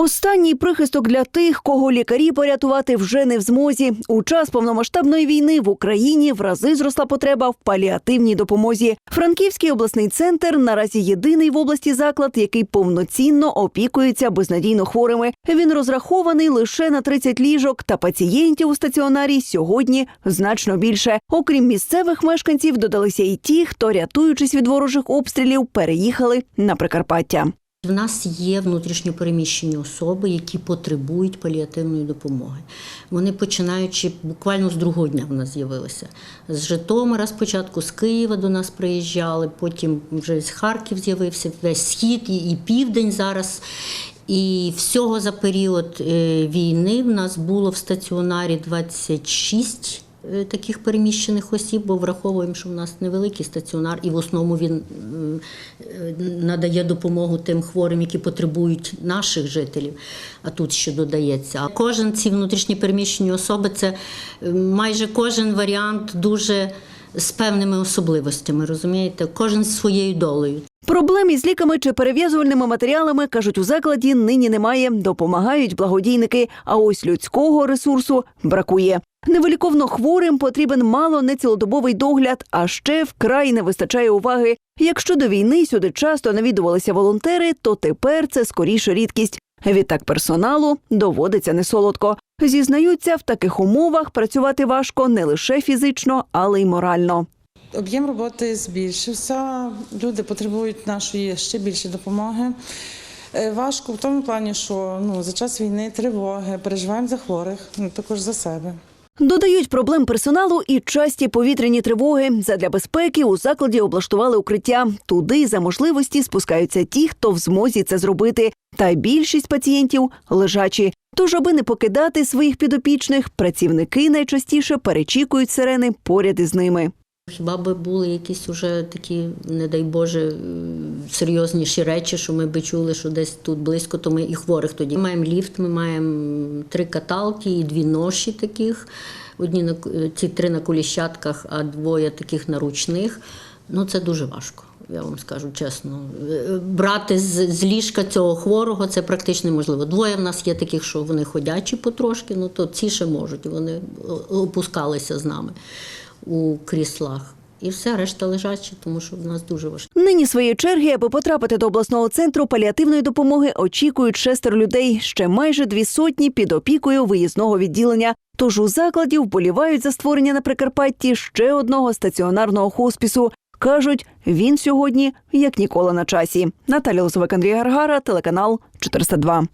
Останній прихисток для тих, кого лікарі порятувати вже не в змозі. У час повномасштабної війни в Україні в рази зросла потреба в паліативній допомозі. Франківський обласний центр наразі єдиний в області заклад, який повноцінно опікується безнадійно хворими. Він розрахований лише на 30 ліжок, та пацієнтів у стаціонарі сьогодні значно більше. Окрім місцевих мешканців, додалися і ті, хто, рятуючись від ворожих обстрілів, переїхали на Прикарпаття. В нас є внутрішньопереміщені особи, які потребують паліативної допомоги. Вони починаючи буквально з другого дня в нас з'явилися. З Житомира спочатку з Києва до нас приїжджали, потім вже з Харків з'явився весь схід і, південь зараз. І всього за період е, війни в нас було в стаціонарі 26 е, таких переміщених осіб, бо враховуємо, що в нас невеликий стаціонар, і в основному він е, надає допомогу тим хворим, які потребують наших жителів. А тут ще додається. А кожен ці внутрішні переміщені особи це е, майже кожен варіант дуже з певними особливостями, розумієте? Кожен з своєю долею. Проблем із ліками чи перев'язувальними матеріалами кажуть у закладі нині немає. Допомагають благодійники. А ось людського ресурсу бракує. Невиліковно хворим потрібен мало не цілодобовий догляд, а ще вкрай не вистачає уваги. Якщо до війни сюди часто навідувалися волонтери, то тепер це скоріше рідкість. Відтак персоналу доводиться несолодко. Зізнаються, в таких умовах працювати важко не лише фізично, але й морально. Об'єм роботи збільшився. Люди потребують нашої ще більше допомоги. Е, Важко в тому плані, що ну, за час війни тривоги, переживаємо за хворих, ну, також за себе. Додають проблем персоналу і часті повітряні тривоги. Задля безпеки у закладі облаштували укриття. Туди за можливості спускаються ті, хто в змозі це зробити. Та більшість пацієнтів лежачі. Тож, аби не покидати своїх підопічних, працівники найчастіше перечікують сирени поряд із ними. Хіба би були якісь уже такі, не дай Боже, е, серйозніші речі, що ми би чули, що десь тут близько, то ми і хворих тоді. Ми маємо ліфт, ми маємо три каталки і дві ноші таких. Одні на ці три на коліщатках, а двоє таких на ручних. Ну це дуже важко. Я вам скажу чесно, Е, брати з, з ліжка цього хворого це практично неможливо. Двоє в нас є таких, що вони ходячі потрошки, ну то ці ще можуть. Вони опускалися з нами у кріслах. І все, решта лежачі, тому що в нас дуже важко. Нині своєї черги, аби потрапити до обласного центру паліативної допомоги, очікують шестеро людей. Ще майже дві сотні під опікою виїзного відділення. Тож у закладі вболівають за створення на Прикарпатті ще одного стаціонарного хоспісу. Кажуть, він сьогодні як ніколи на часі. Наталя Лозовик, Андрій Гаргара, телеканал 402.